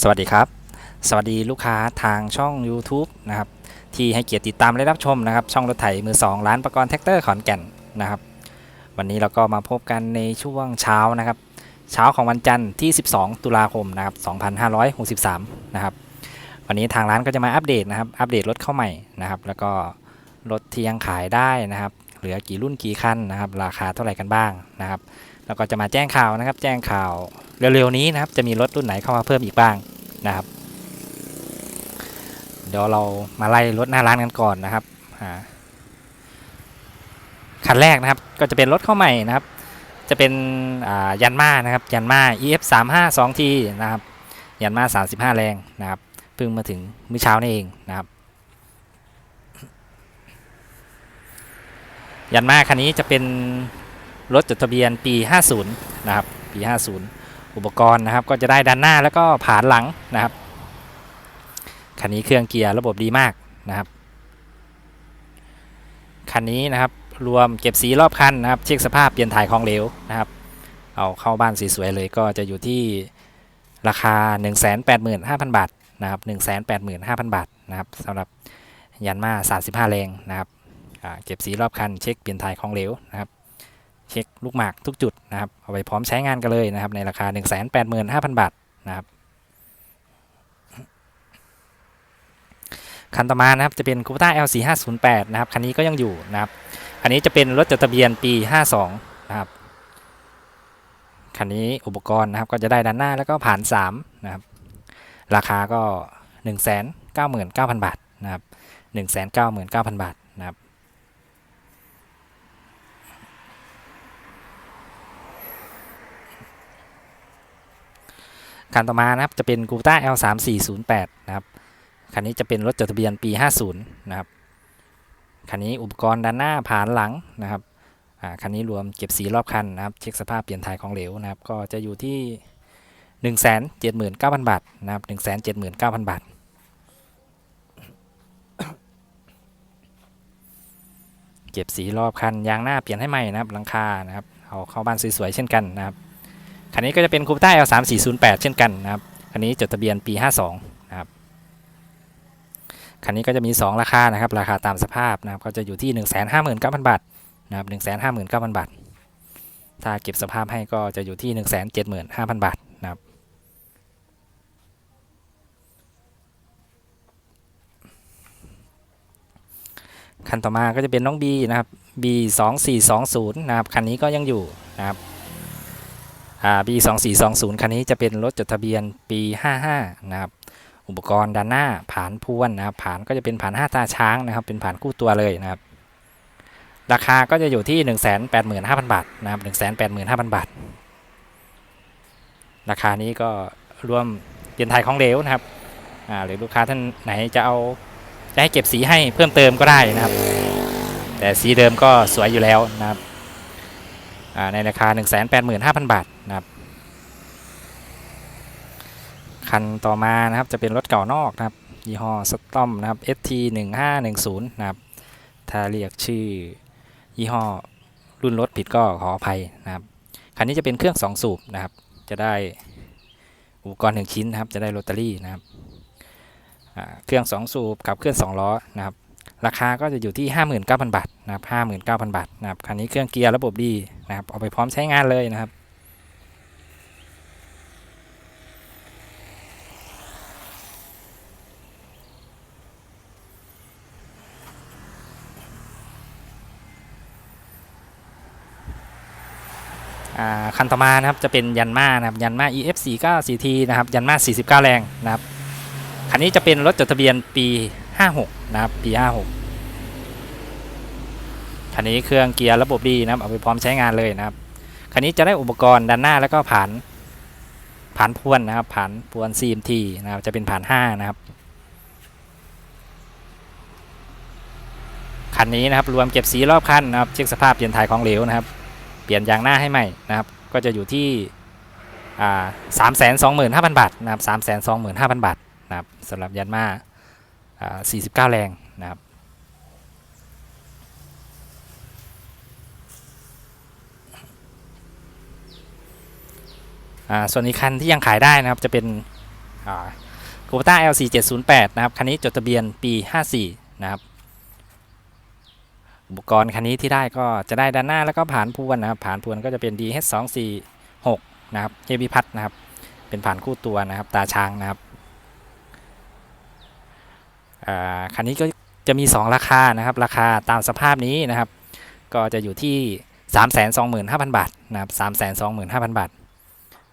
สวัสดีครับ สวัสดีลูกค้าทางช่อง YouTube นะครับที่ให้เกียรติติดตามและรับชมนะครับ ช่องรถไถมือ 2 ร้านประกรณ์แท็กเตอร์ขอนแก่นนะครับ วันนี้เราก็มาพบกันในช่วงเช้านะครับ เช้าของวันจันทร์ที่ 12 ตุลาคมนะครับ2563 นะครับ วันนี้ทางร้านก็จะมาอัปเดตนะครับ อัปเดตรถเข้าใหม่นะครับ แล้วก็รถที่ยังขายได้นะครับ เหลือกี่รุ่นกี่คันนะครับ ราคาเท่าไหร่กันบ้างนะครับ แล้วก็จะมาแจ้งข่าวนะครับ แจ้งข่าวเร็วๆนี้นะครับ จะมีรถรุ่นไหนเข้ามาเพิ่มอีกบ้างนะครับ เดี๋ยวเรามาไล่รถหน้าร้านกันก่อนนะครับคันแรกนะครับก็จะเป็นรถเข้าใหม่นะครับ จะเป็นยันมานะครับยันมา EF 3 5 2 T นะครับยันมา 35 แรงนะครับเพิ่งมาถึงมื้อเช้านี่เองนะครับ ยันมาคันนี้จะเป็นรถจดทะเบียนปี 50 นะครับ ปี 50 อุปกรณ์นะครับก็จะได้ด้านหน้าแล้วก็ผานหลังนะครับ คันนี้เครื่องเกียร์ระบบดีมากนะครับ คันนี้นะครับรวมเก็บสีรอบคันนะครับ เช็คสภาพเปลี่ยนถ่ายของเหลวนะครับ เอาเข้าบ้านสวยๆเลยก็จะอยู่ที่ราคา 185,000 บาทนะครับ185,000 บาทนะครับสำหรับยันมา35แรงนะครับ เก็บสีรอบคัน เช็คเปลี่ยนถ่ายของเหลวนะครับ เช็คลูกหมากทุกจุดนะครับ เอาไปพร้อมใช้งานกันเลยนะครับ ในราคา 185,000 บาทนะครับ คันต่อมานะครับจะเป็น c u p r a L 4 5 0 8 นะครับ คันนี้ก็ยังอยู่นะครับ คันนี้จะเป็นรถจดทะเบียนปี 52 นะครับ คันนี้อุปกรณ์นะครับก็จะได้ด้านหน้าแล้วก็ผ่าน 3 นะครับ ราคาก็ 199,000 บาทนะครับ 199,000 บาทนะครับ คันต่อมานะครับจะเป็น c u p r a L 3 4 0 8นะครับคันนี้จะเป็นรถจดทะเบียนปี 50 นะครับคันนี้อุปกรณ์ด้านหน้าผ่านหลังนะครับคันนี้รวมเก็บสีรอบคันนะครับ เช็คสภาพเปลี่ยนถ่ายของเหลวนะครับ ก็จะอยู่ที่ 179,000 บาทนะครับ179,000 บาทเก็บสีรอบคันยางหน้าเปลี่ยนให้ใหม่นะครับหลังคานะครับเอาเข้าบ้านสวยๆเช่นกันนะครับ คันนี้ก็จะเป็นคูปต้า L 3 4 0 8เช่นกันนะครับคันนี้จดทะเบียนปี 52นะครับคันนี้ก็จะมี 2 ราคานะครับ ราคาตามสภาพนะครับ ก็จะอยู่ที่ 159,000 บาทนะครับ 159,000 บาท ถ้าเก็บสภาพให้ก็จะอยู่ที่ 175,000 บาทนะครับ คันต่อมาก็จะเป็นน้อง B นะครับ B 2 4 2 0นะครับ คันนี้ก็ยังอยู่นะครับ อ่า B 2 4 2 0คันนี้จะเป็นรถจดทะเบียนปี55นะครับอุปกรณ์ด้านหน้าผานพวนนะครับผานก็จะเป็นผานห้าตาช้างนะครับ เป็นผานคู่ตัวเลยนะครับ ราคาก็จะอยู่ที่185,000บาทนะครับ185,000บาท ราคานี้ก็รวมเปลี่ยนไทยของเหลวนะครับอ่าหรือลูกค้าท่านไหนจะเอาจะให้เก็บสีให้เพิ่มเติมก็ได้นะครับ แต่สีเดิมก็สวยอยู่แล้วนะครับอ่าในราคา 185,000 บาท นะครับ คันต่อมานะครับจะเป็นรถเก่านอกนะครับยี่ห้อสตอมนะครับ ST 1510นะครับ ถ้าเรียกชื่อยี่ห้อรุ่นรถผิดก็ขออภัยนะครับ คันนี้จะเป็นเครื่อง 2 สูบนะครับ จะได้อุปกรณ์หนึ่งชิ้นนะครับ จะได้โรตารี่นะครับ เครื่อง 2 สูบกับเครื่อง 2 ล้อนะครับ ราคาก็จะอยู่ที่ 59,000 บาทนะครับ 59,000 บาทนะครับ คันนี้เครื่องเกียร์ระบบดีนะครับ เอาไปพร้อมใช้งานเลยนะครับ คันต่อมานะครับจะเป็นยันมานะครับยันมา EF 4 9 4 T นะครับยันมา 49 แรงนะครับคันนี้จะเป็นรถจดทะเบียนปี 56 นะครับปี 56 คันนี้เครื่องเกียร์ระบบดีนะครับเอาไปพร้อมใช้งานเลยนะครับคันนี้จะได้อุปกรณ์ด้านหน้าแล้วก็ผ่านผ่านพวนนะครับผ่านพวน CMT นะครับจะเป็นผ่าน 5 นะครับคันนี้นะครับรวมเก็บสีรอบคันนะครับเช็คสภาพเปลี่ยนถ่ายของเหลวนะครับ เปลี่ยนยางหน้าให้ใหม่นะครับ ก็จะอยู่ที่สามแสนสองหมื่นห้าพันบาทนะครับสามแสนสองหมื่นห้าพันบาทนะครับสำหรับยันมาสี่สิบเก้าแรงนะครับส่วนอีกคันที่ยังขายได้นะครับจะเป็นคูปต้า LC 708นะครับคันนี้จดทะเบียนปี 54นะครับ อุปกรณ์คันนี้ที่ได้ก็จะได้ด้านหน้าแล้วก็ผ่านพวนนะครับ ผ่านพวนก็จะเป็น DH246 นะครับเฮบิพัทนะครับ เป็นผ่านคู่ตัวนะครับ ตาช้างนะครับคันนี้ก็จะมี 2 ราคานะครับ ราคาตามสภาพนี้นะครับ ก็จะอยู่ที่ 325,000 บาทนะครับ325,000 บาท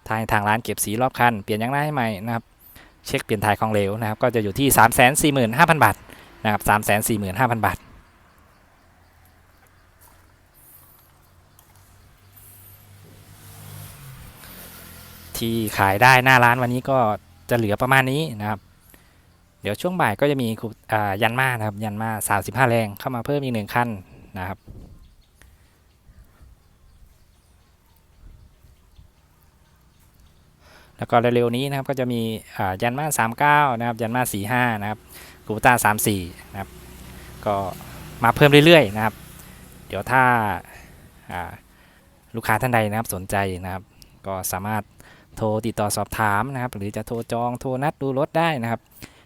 ทางทางร้านเก็บสีรอบคัน เปลี่ยนยางหน้าให้ใหม่นะครับ เช็คเปลี่ยนถ่ายของเหลวนะครับ ก็จะอยู่ที่ 345,000 บาทนะครับ345,000 บาท ที่ขายได้หน้าร้านวันนี้ก็จะเหลือประมาณนี้นะครับ เดี๋ยวช่วงบ่ายก็จะมีคูยันมานะครับ ยันมา35แรงเข้ามาเพิ่มอีกหนึ่งขั้นนะครับแล้วก็เร็วๆนี้นะครับก็จะมียันมา39นะครับยันมา45นะครับกูต้า34นะครับก็มาเพิ่มเรื่อยๆนะครับ เดี๋ยวถ้าาลูกค้าท่านใดนะครับสนใจนะครับ ก็สามารถ โทรติดต่อสอบถามนะครับ หรือจะโทรจองโทรนัดดูรถได้นะครับ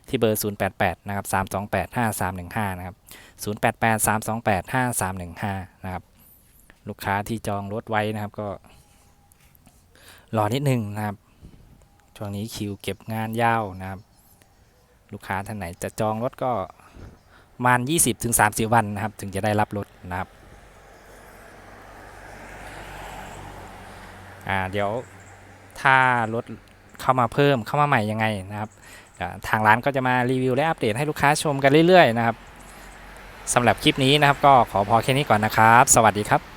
ที่เบอร์ 088 นะครับ 328 5315 นะครับ 088 328 5315 นะครับ ลูกค้าที่จองรถไว้นะครับก็ รอนิดนึงนะครับ ช่วงนี้คิวเก็บงานยาวนะครับ ลูกค้าท่านไหนจะจองรถก็ประมาณ 20-30 วันนะครับ ถึงจะได้รับรถนะครับ อ่า เดี๋ยว ถ้ารถเข้ามาเพิ่มเข้ามาใหม่ยังไงนะครับทางร้านก็จะมารีวิวและอัปเดตให้ลูกค้าชมกันเรื่อยๆนะครับสำหรับคลิปนี้นะครับก็ขอพอแค่นี้ก่อนนะครับ สวัสดีครับ